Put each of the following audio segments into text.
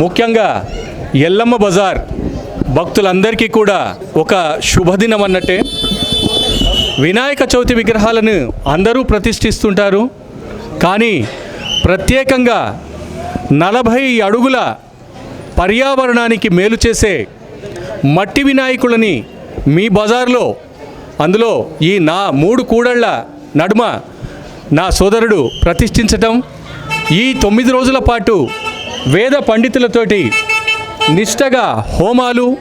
ముఖ్యంగా ఎల్లమ్మ బజార్ భక్తులందరికీ కూడా ఒక శుభదినం అన్నట్టే. వినాయక చవితి విగ్రహాలను అందరూ ప్రతిష్ఠిస్తుంటారు. కానీ ప్రత్యేకంగా నలభై అడుగుల పర్యావరణానికి మేలు చేసే మట్టి వినాయకులని మీ బజార్లో అందులో ఈ నా మూడు కూడళ్ళ నడుమ నా సోదరుడు ప్రతిష్ఠించటం ఈ తొమ్మిది రోజుల పాటు వేద పండితులతోటి నిష్టగా హోమాలు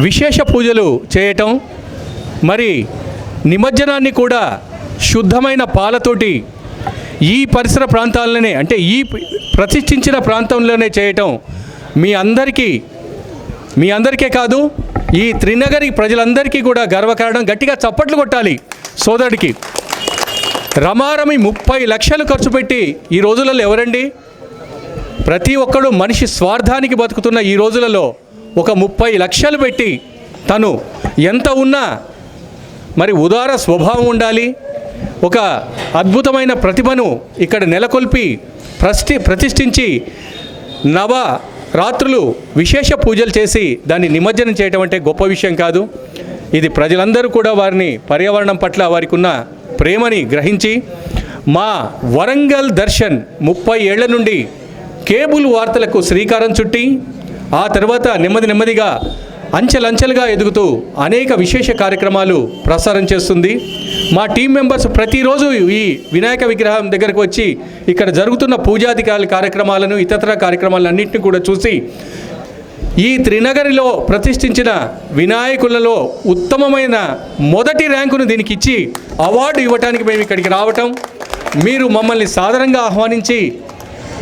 విశేష పూజలు చేయటం మరి నిమజ్జనాన్ని కూడా శుద్ధమైన పాలతోటి ఈ పరిసర ప్రాంతాలనే అంటే ఈ ప్రతిష్ఠించిన ప్రాంతంలోనే చేయటం మీ అందరికీ మీ అందరికీ కాదు ఈ త్రినగరి ప్రజలందరికీ కూడా గర్వకారణం. గట్టిగా చప్పట్లు కొట్టాలి సోదరుడికి. రమారమి ముప్పై లక్షలు ఖర్చు పెట్టి ఈ రోజులలో ఎవరండి? ప్రతి ఒక్కడు మనిషి స్వార్థానికి బతుకుతున్న ఈ రోజులలో ఒక ముప్పై లక్షలు పెట్టి తను ఎంత ఉన్నా మరి ఉదార స్వభావం ఉండాలి. ఒక అద్భుతమైన ప్రతిభను ఇక్కడ నెలకొల్పి ప్రతి ప్రతిష్ఠించి నవ రాత్రులు విశేష పూజలు చేసి దాన్ని నిమజ్జనం చేయటం అంటే గొప్ప విషయం కాదు. ఇది ప్రజలందరూ కూడా వారిని పర్యావరణం పట్ల వారికి ఉన్న ప్రేమని గ్రహించి మా వరంగల్ దర్శన్ ముప్పై ఏళ్ళ నుండి కేబుల్ వార్తలకు శ్రీకారం చుట్టి ఆ తర్వాత నెమ్మది నెమ్మదిగా అంచెలంచెలుగా ఎదుగుతూ అనేక విశేష కార్యక్రమాలు ప్రసారం చేస్తుంది. మా టీం మెంబర్స్ ప్రతిరోజు ఈ వినాయక విగ్రహం దగ్గరకు వచ్చి ఇక్కడ జరుగుతున్న పూజాధికారుల కార్యక్రమాలను ఇతర కార్యక్రమాలన్నింటినీ కూడా చూసి ఈ త్రినగరిలో ప్రతిష్ఠించిన వినాయకులలో ఉత్తమమైన మొదటి ర్యాంకును దీనికి ఇచ్చి అవార్డు ఇవ్వటానికి మేము ఇక్కడికి రావటం. మీరు మమ్మల్ని సాధారణంగా ఆహ్వానించి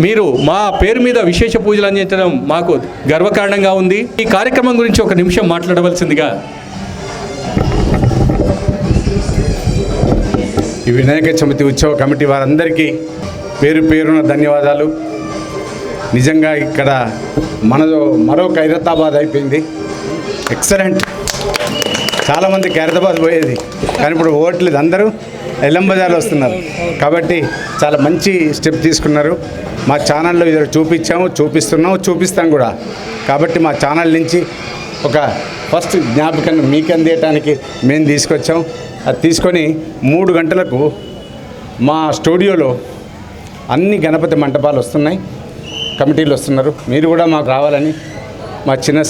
మీరు మా పేరు మీద విశేష పూజలు అందించడం మాకు గర్వకారణంగా ఉంది. ఈ కార్యక్రమం గురించి ఒక నిమిషం మాట్లాడవలసిందిగా. ఈ వినాయక చవితి ఉత్సవ కమిటీ వారందరికీ పేరు పేరున ధన్యవాదాలు. నిజంగా ఇక్కడ మనదో మరో ఖైరతాబాద్ అయిపోయింది. ఎక్సలెంట్ చాలామంది ఖైరతాబాద్ పోయేది. కానీ ఇప్పుడు ఓట్లేదు అందరూ. ఎల్లం బజార్లో వస్తున్నారు. కాబట్టి చాలా మంచి స్టెప్ తీసుకున్నారు. మా ఛానల్లో ఇది చూపించాము చూపిస్తున్నాము చూపిస్తాం కూడా. కాబట్టి మా ఛానల్ నుంచి ఒక ఫస్ట్ జ్ఞాపకాన్ని మీకు అందేయటానికి మేము తీసుకొచ్చాం. అది తీసుకొని మూడు గంటలకు మా స్టూడియోలో అన్ని గణపతి మంటపాలు వస్తున్నాయి. కమిటీలు వస్తున్నారు. మీరు కూడా మాకు రావాలని మా చిన్న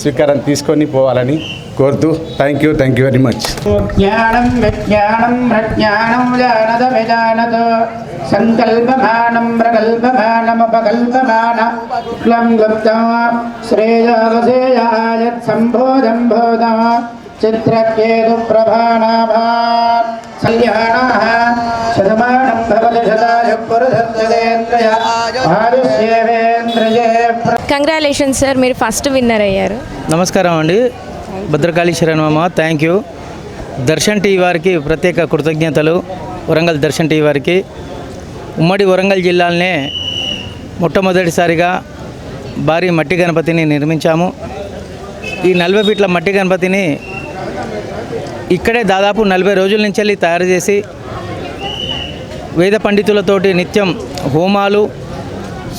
స్వీకారం తీసుకొని పోవాలని కోరుతూ thank you thank you very much జ్ఞానం విజ్ఞానం సంకల్పమానం ప్రకల్పమానముపకల్పమాన క్లం గుప్తం శ్రేయోగసేయాయత్ సంబోధం బోధం చిత్రకేతు ప్రభానాభా కళ్యాణాః శతమానం భవతి శతాయు పురుషత్వేంద్రయ ఆయుష్యేవేంద్రయే సార్ మీరు ఫస్ట్ విన్నర్ అయ్యారు. నమస్కారం అండి. Bhadrakali Saranamma thank you Darshan T వారికి ప్రత్యేక కృతజ్ఞతలు. వరంగల్ దర్శన్ టీ వారికి. ఉమ్మడి వరంగల్ జిల్లాలనే మొట్టమొదటిసారిగా భారీ మట్టి గణపతిని నిర్మించాము. ఈ నలభై ఫీట్ల మట్టి గణపతిని ఇక్కడే దాదాపు నలభై రోజుల నుంచి వెళ్ళి తయారు చేసి వేద పండితులతోటి నిత్యం హోమాలు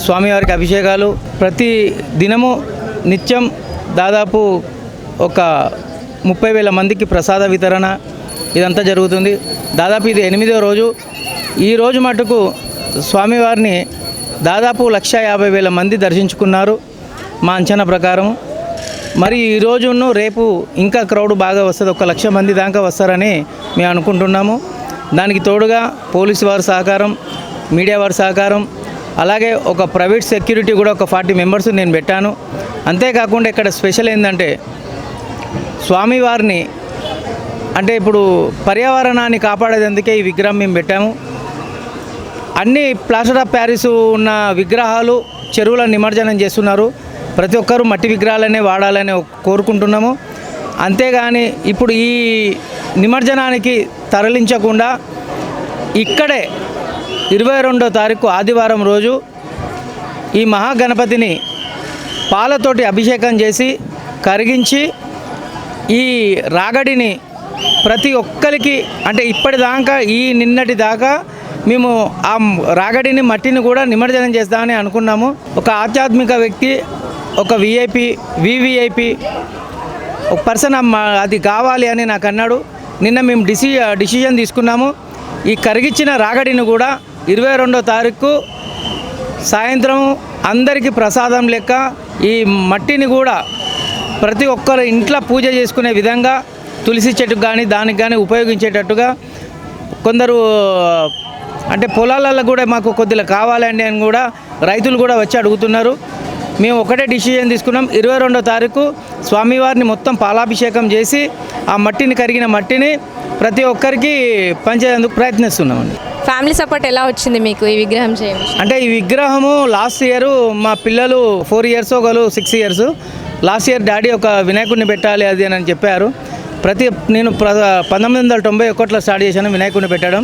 స్వామివారికి అభిషేకాలు ప్రతి దినము నిత్యం దాదాపు ఒక ముప్పై వేల మందికి ప్రసాద వితరణ ఇదంతా జరుగుతుంది. దాదాపు ఇది ఎనిమిదో రోజు. ఈ రోజు మటుకు స్వామివారిని దాదాపు లక్ష యాభై వేల మంది దర్శించుకున్నారు మా అంచనా ప్రకారం. మరి ఈ రోజును రేపు ఇంకా క్రౌడ్ బాగా వస్తుంది. ఒక లక్ష మంది దాకా వస్తారని మేము అనుకుంటున్నాము. దానికి తోడుగా పోలీసు వారి సహకారం మీడియా వారి సహకారం అలాగే ఒక ప్రైవేట్ సెక్యూరిటీ కూడా ఒక ఫార్టీ మెంబర్స్ నేను పెట్టాను. అంతేకాకుండా ఇక్కడ స్పెషల్ ఏంటంటే స్వామివారిని అంటే ఇప్పుడు పర్యావరణాన్ని కాపాడేందుకే ఈ విగ్రహం మేము పెట్టాము. అన్ని ప్లాస్టర్ ఆఫ్ ప్యారిస్ ఉన్న విగ్రహాలు చెరువుల నిమజ్జనం చేస్తున్నారు. ప్రతి ఒక్కరూ మట్టి విగ్రహాలనే వాడాలని కోరుకుంటున్నాము. అంతేగాని ఇప్పుడు ఈ నిమజ్జనానికి తరలించకుండా ఇక్కడే ఇరవై రెండో తారీఖు ఆదివారం రోజు ఈ మహాగణపతిని పాలతోటి అభిషేకం చేసి కరిగించి ఈ రాగడిని ప్రతి ఒక్కరికి అంటే ఇప్పటిదాకా ఈ నిన్నటి దాకా మేము ఆ రాగడిని మట్టిని కూడా నిమజ్జనం చేస్తామని అనుకున్నాము. ఒక ఆధ్యాత్మిక వ్యక్తి ఒక విఐపి వివిఐపి ఒక పర్సన్ అది కావాలి అని నాకు అన్నాడు. నిన్న మేము డిసి డిసిజన్ తీసుకున్నాము. ఈ కరిగిచ్చిన రాగడిని కూడా ఇరవై రెండో తారీఖు సాయంత్రం అందరికీ ప్రసాదం లెక్క ఈ మట్టిని కూడా ప్రతి ఒక్కరు ఇంట్లో పూజ చేసుకునే విధంగా తులసి చెట్టుకు కానీ దానికి కానీ ఉపయోగించేటట్టుగా కొందరు అంటే పొలాలలో కూడా మాకు కొద్దిగా కావాలండి అని కూడా రైతులు కూడా వచ్చి అడుగుతున్నారు. మేము ఒకటే డిసిజన్ తీసుకున్నాం. ఇరవై రెండో తారీఖు స్వామివారిని మొత్తం పాలాభిషేకం చేసి ఆ మట్టిని కరిగిన మట్టిని ప్రతి ఒక్కరికి పంచేందుకు ప్రయత్నిస్తున్నామండి. ఫ్యామిలీ సపోర్ట్ ఎలా వచ్చింది మీకు ఈ విగ్రహం చేయడం? అంటే ఈ విగ్రహము లాస్ట్ ఇయర్ మా పిల్లలు ఫోర్ ఇయర్స్ ఒకరు six years last year daddy ఒక వినాయకుడిని పెట్టాలి అది అని చెప్పారు. ప్రతి నేను ప్ర పంతొమ్మిది వందల తొంభై ఒకటిలో స్టార్ట్ చేశాను వినాయకుడిని పెట్టడం.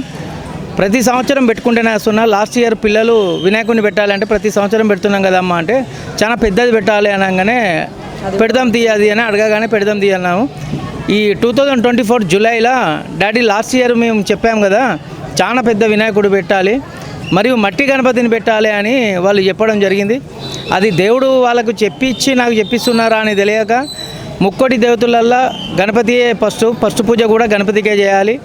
ప్రతి సంవత్సరం పెట్టుకుంటేనే వస్తున్నా. లాస్ట్ ఇయర్ పిల్లలు వినాయకుడిని పెట్టాలంటే ప్రతి సంవత్సరం పెడుతున్నాం కదమ్మా అంటే చాలా పెద్దది పెట్టాలి అనగానే పెడదాం తీయది అని అడగగానే పెడదాం తీయన్నాము ఈ టూ థౌజండ్ ట్వంటీ ఫోర్ జూలైలో డాడీ లాస్ట్ ఇయర్ మేము చెప్పాము కదా చాలా పెద్ద వినాయకుడు పెట్టాలి. మరియు మట్టి గణపతిని పెట్టాలి అని వాళ్ళు చెప్పడం జరిగింది. అది దేవుడు వాళ్ళకు చెప్పించి నాకు చెప్పిస్తున్నారా అని తెలియక ముక్కోటి దేవతలల్లో గణపతియే ఫస్ట్ ఫస్ట్ పూజ కూడా గణపతికే చేయాలి.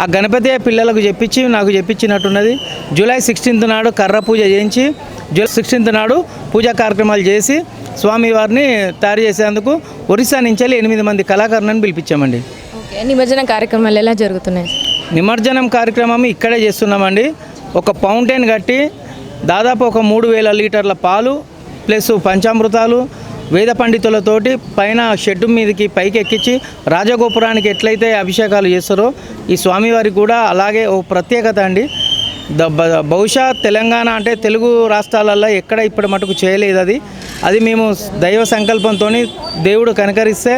ఆ గణపతి పిల్లలకు చెప్పించి నాకు చెప్పించినట్టున్నది జూలై సిక్స్టీన్త్ నాడు కర్ర పూజ చేయించి జూలై సిక్స్టీన్త్ నాడు పూజా కార్యక్రమాలు చేసి స్వామివారిని తయారు చేసేందుకు ఒరిస్సా నుంచి వెళ్ళి ఎనిమిది మంది కళాకారులను పిలిపించామండి. నిమజ్జన కార్యక్రమాలు ఎలా జరుగుతున్నాయి? నిమజ్జనం కార్యక్రమం ఇక్కడే చేస్తున్నామండి. ఒక ఫౌంటైన్ కట్టి దాదాపు ఒక మూడు వేల లీటర్ల పాలు ప్లస్ పంచామృతాలు వేద పండితులతోటి పైన షెడ్డు మీదకి పైకి ఎక్కించి రాజగోపురానికి ఎట్లయితే అభిషేకాలు చేస్తారో ఈ స్వామివారికి కూడా అలాగే ఓ ప్రత్యేకత అండి. ద బహుశా తెలంగాణ అంటే తెలుగు రాష్ట్రాలలో ఎక్కడ ఇప్పటి మటుకు చేయలేదు అది. అది మేము దైవ సంకల్పంతో దేవుడు కనకరిస్తే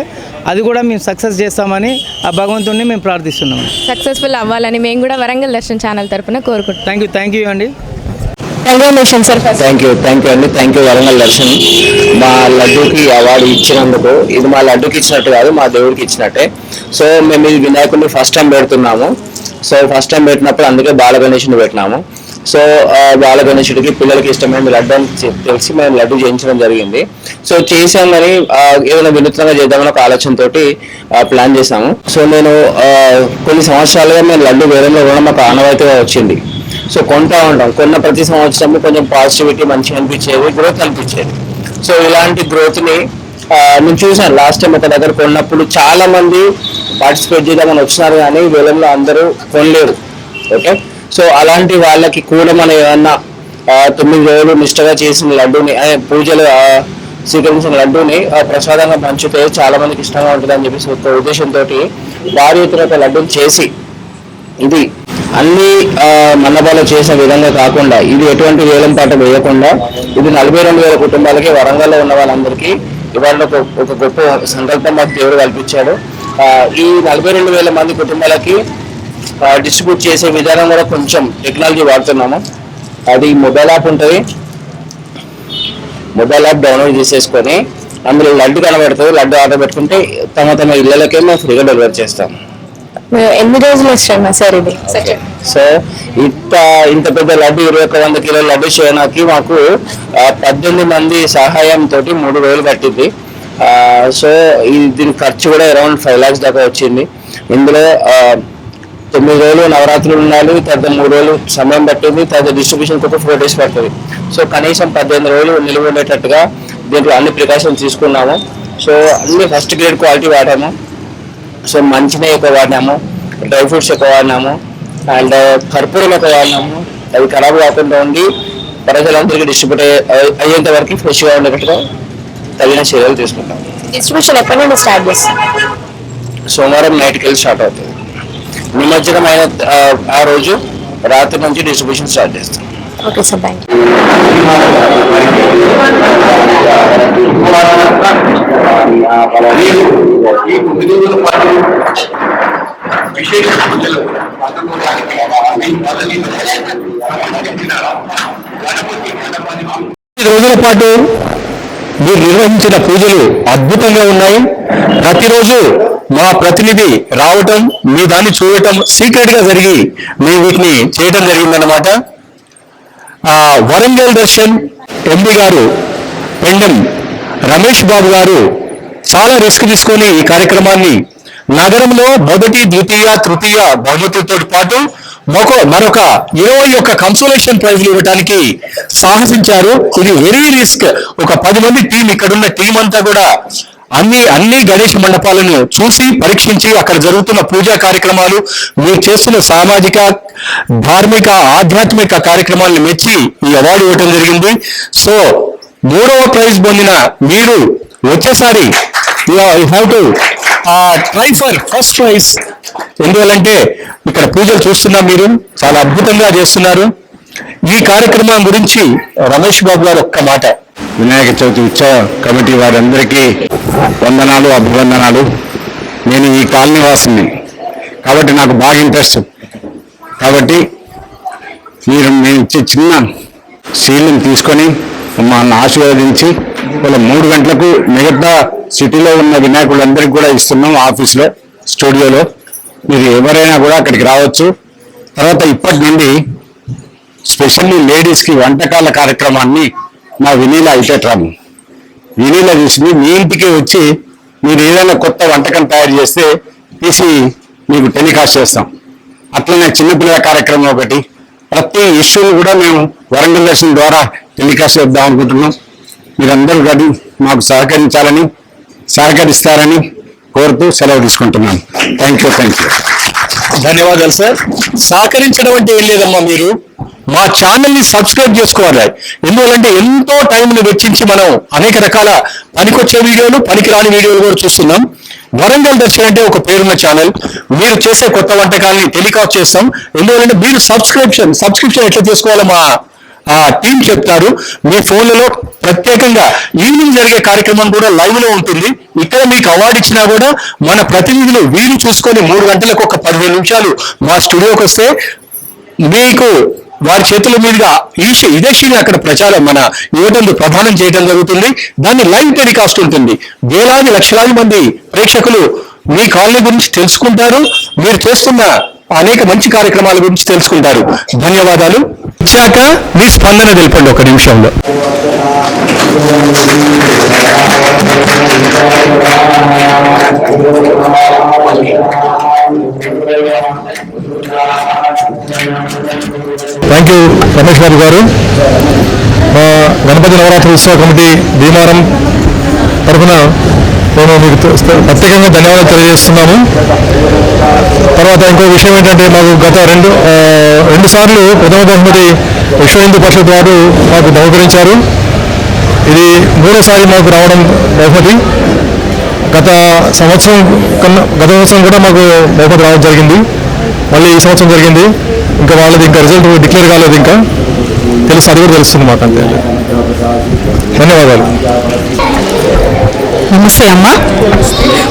అది కూడా మేము సక్సెస్ చేస్తామని ఆ భగవంతుడిని మేము ప్రార్థిస్తున్నాము సక్సెస్ఫుల్ అవ్వాలని మేము కూడా వరంగల్ దర్శన్ ఛానల్ తరపున కోరుకుంటున్నాం. థ్యాంక్ యూ థ్యాంక్ యూ అండి. Congratulation sir thank you thank you అండి థ్యాంక్ యూ వరంగల్ దర్శన్. మా లడ్డూకి అవార్డు ఇచ్చినందుకు ఇది మా లడ్డూకి ఇచ్చినట్టు కాదు మా దేవుడికి ఇచ్చినట్టే. సో మేము ఈ వినాయకుడిని ఫస్ట్ టైం పెడుతున్నాము. సో ఫస్ట్ టైం పెట్టినప్పుడు అందుకే బాల గణేషుని పెట్టినాము. సో బాల గణేశుడికి పిల్లలకి ఇష్టమైన లడ్డు అని తెలిసి మేము లడ్డు చేయించడం జరిగింది. సో చేసాం కానీ ఏదైనా వినూత్నంగా చేద్దామని ఒక ఆలోచనతో ప్లాన్ చేశాము. సో నేను కొన్ని సంవత్సరాలుగా మేము లడ్డు వేలంలో కూడా మాకు ఆనవాయితీగా వచ్చింది. సో కొంటా ఉంటాం. కొన్న ప్రతి సంవత్సరం కొంచెం పాజిటివిటీ మంచిగా అనిపించేది గ్రోత్ అనిపించేది. సో ఇలాంటి గ్రోత్ని నేను చూసాను లాస్ట్ టైం ఒక దగ్గర కొన్నప్పుడు చాలా మంది పార్టిసిపేట్ చేద్దామని వచ్చినారు కానీ వేలంలో అందరూ కొనలేరు. ఓకే? సో అలాంటి వాళ్ళకి కూడా మనం ఏమన్నా తొమ్మిది రోజులు నిష్టగా చేసిన లడ్డూని పూజలు స్వీకరించిన లడ్డూని ప్రసాదంగా పంచితే చాలా మందికి ఇష్టంగా ఉంటుంది అని చెప్పేసి ఒక ఉద్దేశంతో భారీ ఎత్తున లడ్డూని చేసి ఇది అన్ని మండపాలు మన్నబాలు చేసిన విధంగా కాకుండా ఇది ఎటువంటి వేలం పాట వేయకుండా ఇది నలభై రెండు వేల కుటుంబాలకి వరంగల్లో ఉన్న వాళ్ళందరికీ ఇవాళ ఒక గొప్ప సంకల్పం మాకు దేవుడు కల్పించాడు. ఈ నలభై రెండు వేల మంది కుటుంబాలకి డిస్ట్రిబ్యూట్ చేసే విధానం కూడా కొంచెం టెక్నాలజీ వాడుతున్నాము. అది మొబైల్ యాప్ ఉంటుంది. మొబైల్ యాప్ డౌన్లోడ్ చేసేసుకొని అందులో లడ్డు కనబడుతుంది. లడ్డు ఆర్డర్ పెట్టుకుంటే తమ తమ ఇళ్ళకే మేము ఫ్రీగా డెలివరీ చేస్తాం. ఎన్ని రోజులు వస్తాయి సార్ ఇది? సో ఇంత ఇంత పెద్ద లడ్డు ఇరవై ఒక వంద కిలోల లడ్డు చేయడానికి మాకు పద్దెనిమిది మంది సహాయంతో మూడు రోజులు పట్టింది. ఆ, సో దీని ఖర్చు కూడా అరౌండ్ ఫైవ్ లాక్స్ దాకా వచ్చింది. ఇందులో తొమ్మిది రోజులు నవరాత్రులు ఉండాలి తర్వాత మూడు రోజులు సమయం పట్టింది తర్వాత డిస్ట్రిబ్యూషన్ ఒక ఫోర్ డేస్ పడుతుంది. సో కనీసం పద్దెనిమిది రోజులు నిలువ ఉండేటట్టుగా దీంట్లో అన్ని ప్రికాషన్స్ తీసుకున్నాము. సో అన్ని ఫస్ట్ గ్రేడ్ క్వాలిటీ వాడాము. సో మంచినీళ్ళు ఎక్కువ వాడినాము డ్రై ఫ్రూట్స్ ఎక్కువ వాడినాము అండ్ కర్పూరం ఎక్కువ వాడినాము. అవి ఖరాబ్ కాకుండా ఉండి ప్రజలందరికీ డిస్ట్రిబ్యూట్ అయ్యేంత వరకు ఫ్రెష్గా ఉండేటట్టుగా తగిన చర్యలు తీసుకుంటాం డిస్ట్రిబ్యూషన్ ఎప్పటి నుండి స్టార్ట్ చేస్తాం సోమవారం నైట్కి వెళ్ళి స్టార్ట్ అవుతుంది. నిమజ్జనం అయిన ఆ, రోజు రాత్రి నుంచి డిస్ట్రిబ్యూషన్ స్టార్ట్ చేస్తాం. ఓకే సార్ థ్యాంక్ రోజుల పాటు మీరు నిర్వహించిన పూజలు అద్భుతంగా ఉన్నాయి. ప్రతిరోజు మా ప్రతినిధి రావటం మీ దాన్ని చూడటం సీక్రెట్గా జరిగి మేము వీటిని చేయడం జరిగిందన్నమాట. ఆ, వరంగల్ దర్శన్ ఎంపీ గారు పెండెం రమేష్ బాబు గారు చాలా రిస్క్ తీసుకొని ఈ కార్యక్రమాన్ని నగరంలో మొదటి ద్వితీయ తృతీయ బహుమతులతో పాటు మరొక మరొక ఇరవై ఒక్క కన్సోలేషన్ ప్రైజ్లు ఇవ్వడానికి సాహసించారు. ఇది వెరీ రిస్క్ ఒక పది మంది టీం ఇక్కడున్న టీం అంతా కూడా అన్ని అన్ని గణేష్ మండపాలను చూసి పరీక్షించి అక్కడ జరుగుతున్న పూజా కార్యక్రమాలు మీరు చేస్తున్న సామాజిక ధార్మిక ఆధ్యాత్మిక కార్యక్రమాలను మెచ్చి ఈ అవార్డు ఇవ్వటం జరిగింది. సో మూడవ ప్రైజ్ పొందిన మీరు వచ్చేసారి. You have to try for first prize. ఎందువల్లంటే ఇక్కడ పూజలు చూస్తున్నాం మీరు. చాలా అద్భుతంగా చేస్తున్నారు. ఈ కార్యక్రమం గురించి రమేష్ బాబు గారు ఒక్క మాట. వినాయక చవితి ఉత్సవ కమిటీ వారందరికీ వందనాలు అభివందనాలు. నేను ఈ కాలనీ వాసిని కాబట్టి నాకు బాగా ఇంట్రెస్ట్. కాబట్టి మీరు మేము ఇచ్చే చిన్న సీల్ని తీసుకొని మమ్మల్ని ఆశీర్వదించి వాళ్ళ మూడు గంటలకు మిగతా సిటీలో ఉన్న వినాయకులందరికీ కూడా ఇస్తున్నాం ఆఫీస్లో స్టూడియోలో. మీరు ఎవరైనా కూడా అక్కడికి రావచ్చు. తర్వాత ఇప్పటి నుండి స్పెషల్లీ లేడీస్కి వంటకాల కార్యక్రమాన్ని మా వినీల ఐటెట్రాము వినీల చూసింది మీ ఇంటికి వచ్చి మీరు ఏదైనా కొత్త వంటకం తయారు చేస్తే తీసి మీకు టెలికాస్ట్ చేస్తాం. అట్లనే చిన్నపిల్లల కార్యక్రమం ఒకటి. ప్రతి ఇష్యూని కూడా మేము వరంగల్ దర్శనం ద్వారా టెలికాస్ట్ చేద్దాం అనుకుంటున్నాం. మీరందరూ కానీ మాకు సహకరించాలని సహకరిస్తారని కోరుతూ సెలవు తీసుకుంటున్నాను. Thank you thank you. ధన్యవాదాలు సార్. సహకరించడం అంటే ఏం లేదమ్మా మీరు? మా ఛానల్ని సబ్స్క్రైబ్ చేసుకోవాలి. ఎందువల్లంటే ఎంతో టైంని వెచ్చించి మనం అనేక రకాల పనికొచ్చే వీడియోలు పనికిరాని వీడియోలు కూడా చూస్తున్నాం. వరంగల్ దర్శన్ అంటే ఒక పేరున్న ఛానల్. మీరు చేసే కొత్త వంటకాలని టెలికాస్ట్ చేస్తాం. ఎందువల్లంటే మీరు సబ్స్క్రిప్షన్ సబ్స్క్రిప్షన్ ఎట్లా చేసుకోవాలో మా ఆ టీం చెప్తారు. మీ ఫోన్లలో ప్రత్యేకంగా ఈవినింగ్ జరిగే కార్యక్రమం కూడా లైవ్లో ఉంటుంది. ఇక్కడ మీకు అవార్డు ఇచ్చినా కూడా మన ప్రతినిధులు వీలు చూసుకొని మూడు గంటలకు ఒక పదిహేను నిమిషాలు మా స్టూడియోకి వస్తే మీకు వారి చేతుల మీదుగా ఈశ షీ- ఇదే అక్కడ ప్రచారం మన యువతందు ప్రధానం చేయడం జరుగుతుంది. దాన్ని లైవ్ టెలికాస్ట్ ఉంటుంది. వేలాది లక్షలాది మంది ప్రేక్షకులు మీ కాలనీ గురించి తెలుసుకుంటారు. మీరు చేస్తున్న అనేక మంచి కార్యక్రమాల గురించి తెలుసుకుంటారు. ధన్యవాదాలు. వచ్చాక మీ స్పందన తెలపండి ఒక నిమిషంలో. Thank you Ramesh Babu garu. మా గణపతి నవరాత్రి ఉత్సవ కమిటీ భీమారం తరఫున మేము మీకు ప్రత్యేకంగా ధన్యవాదాలు తెలియజేస్తున్నాము. తర్వాత ఇంకో విషయం ఏంటంటే మాకు గత రెండు రెండుసార్లు రెండు సార్లు ప్రథమ బహుమతి విశ్వ హిందూ పరిషత్ వారు మాకు బహుకరించారు. ఇది మూడోసారి మాకు రావడం బహుమతి. గత సంవత్సరం కన్నా గత సంవత్సరం కూడా మాకు బహుమతి రావడం జరిగింది. మళ్ళీ ఈ సంవత్సరం జరిగింది. ఇంకా వాళ్ళది ఇంకా రిజల్ట్ డిక్లేర్ కాలేదు ఇంకా. తెలుసు అది కూడా తెలుస్తుంది మాకు అంతే. ధన్యవాదాలు. నమస్తే అమ్మ.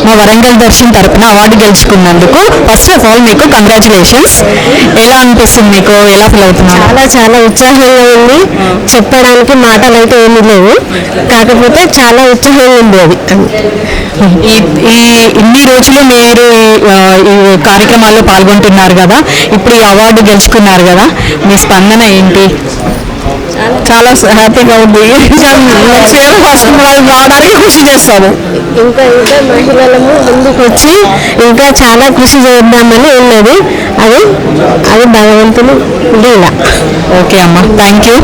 మా వరంగల్ దర్శన్ తరపున అవార్డు గెలుచుకున్నందుకు ఫస్ట్ ఆఫ్ ఆల్ మీకు కంగ్రాచులేషన్స్ ఎలా అనిపిస్తుంది మీకు? ఎలా ఫీల్ అవుతున్నారు చాలా చాలా ఉత్సాహంగా ఉంది. చెప్పడానికి మాటలు అయితే ఏమీ లేవు. కాకపోతే చాలా ఉత్సాహంగా ఉంది అది. ఈ ఈ ఇన్ని రోజులు మీరు ఈ కార్యక్రమాల్లో పాల్గొంటున్నారు కదా. ఇప్పుడు ఈ అవార్డు గెలుచుకున్నారు కదా. మీ స్పందన ఏంటి? చాలా హ్యాపీగా ఉంది. ఇయర్ ఫస్ట్ వాళ్ళు రావడానికి కృషి చేస్తాము ఇంకా ఇంకా మహిళలము ముందుకు వచ్చి ఇంకా చాలా కృషి చేద్దామని ఉన్నది. అది అది భగవంతుని లీల. ఓకే అమ్మ థ్యాంక్ యూ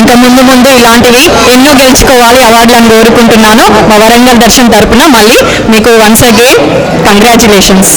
ఇంకా ముందు ముందు ఇలాంటివి ఎన్నో గెలుచుకోవాలి అవార్డులను కోరుకుంటున్నాను. మా వరంగల్ దర్శన్ తరపున మళ్ళీ మీకు వన్స్ అగైన్ కంగ్రాచులేషన్స్